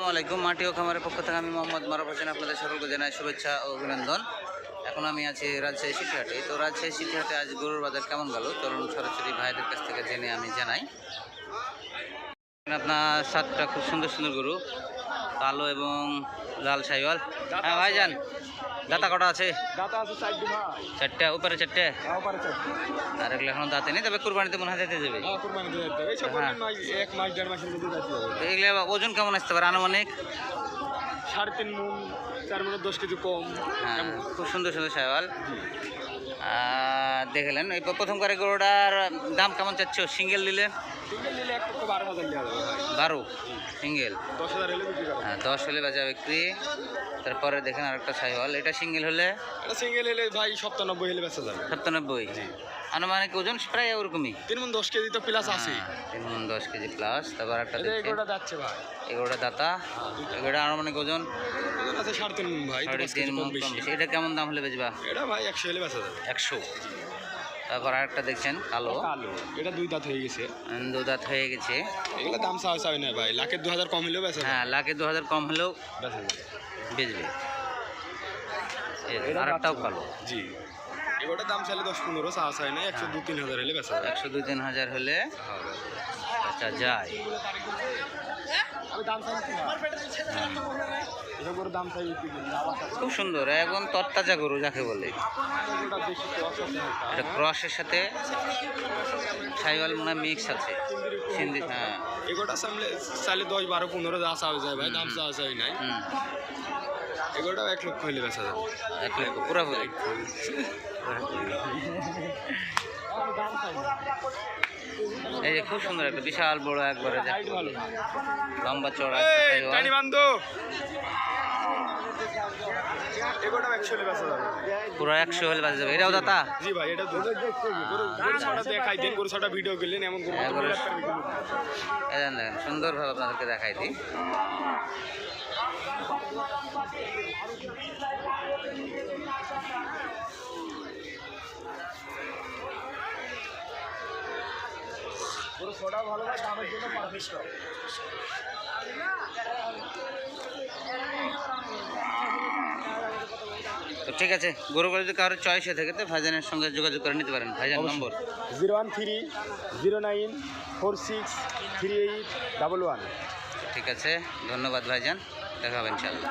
আসসালামু আলাইকুম মাটি ও খামারের পক্ষ থেকে আমি মোহাম্মদ মারুফ হোসেন আপনাদের সকলকে জানাই শুভেচ্ছা ও অভিনন্দন। এখন আমি আছি রাজশাহী সিটিহাটে তো রাজশাহী সিটিহাটে আজ গরুর বাজার কেমন গেল চলুন সরাসরি ভাইদের কাছ থেকে জেনে আমি জানাই। আপনার সাতটা খুব সুন্দর সুন্দর গরু। কালো এবং লাল সাইওয়াল। হ্যাঁ ভাই যান দাতা কটা আছে? চারটি চারটে উপরে চারটে? আর এগুলো এখন দাঁতে নেই তবে কুরবানিতে মনে হয় দিতে যাবে। হ্যাঁ হ্যাঁ। এগুলো ওজন কেমন আসতে পারে আনুমানিক? সাড়ে তিন মন চার মনে দশ কেজি কম। হ্যাঁ খুব সুন্দর সুন্দর সাইওয়াল। দেখলেন এই প্রথম করে গরুটার দাম কেমন চাচ্ছ? সিঙ্গেল দিলে নিলে বারো সিঙ্গেল? হ্যাঁ দশ হলে বাজা বিক্রি। তারপরে দেখেন আরেকটা সাইওয়াল। এটা সিঙ্গেল হলে? সিঙ্গেল হলে ভাই সপ্তানব্বই হলে বেচা যাবে। সাতানব্বই আনুমানিক ওজন প্রায় ওরকমই? তিন মন দশ কেজি তো প্লাস আছে হ্যাঁ, তিন মণ দশ কেজি প্লাস তারপর একটা এগুলোটা যাচ্ছে ভাই। এগুলোটা দাতা? এগুলোটা আনুমানিক ওজন? আছে সাড়ে তিন মন ভাই সাড়ে তিন বেশি। এটা কেমন দাম হলে বেচবা? এটা ভাই একশো হলে বেচা যাবে। একশো? তারপর আরেকটা দেখছেন কালো। কালো এটা দুই দাঁত হয়ে গেছে। দুদাত হয়ে গেছে। এগুলো দাম চাওয়া চাই না ভাই লাখের দু হাজার কম হলেও বেচা হ্যাঁ লাখে দু হাজার কম হলেও বেচবে। আরেকটাও কালো। জি। এগুলোর দাম চাইলে দশ পনেরো চা চাই না একশো দু তিন হাজার হলে বেচা একশো দুই তিন হাজার হলে আচ্ছা যায়। দাম চাই দাম? চাই খুব সুন্দর একদম তরতাজা গরু যাকে বলে। এটা ক্রসের সাথে সাইওয়াল মনে মিক্স আছে। সিন্ধি হ্যাঁ। এগুলোটা সামলে চাইলে দশ বারো পনেরো যা চাওয়া যায় ভাই দাম চাওয়া চাই নাই। হুম। এগুলোটাও এক লক্ষ হলে বেচা যাবে। এক লক্ষ পুরোপুরি এই যে খুব সুন্দর একটা বিশাল বড় একবারে। লম্বা চড়া পুরো একশো হলে বাজে যাবে। এটাও দাতা জি ভাই এটা দুধ গরু গরু ছটা দেখাই দিন গরু ছটা ভিডিও করলেন। এমন দেখেন সুন্দরভাবে আপনাদেরকে দেখাই দিই। ছটা ভালো দামের জন্য পারফেক্ট তো ঠিক আছে গরুগুলো যদি কারোর চয়েস হয়ে থাকে তো ভাইজানের সঙ্গে যোগাযোগ করে নিতে পারেন। ভাইজান number? Zero one three zero nine four six three eight double one. ঠিক আছে ধন্যবাদ ভাইজান দেখা হবে ইনশাল্লাহ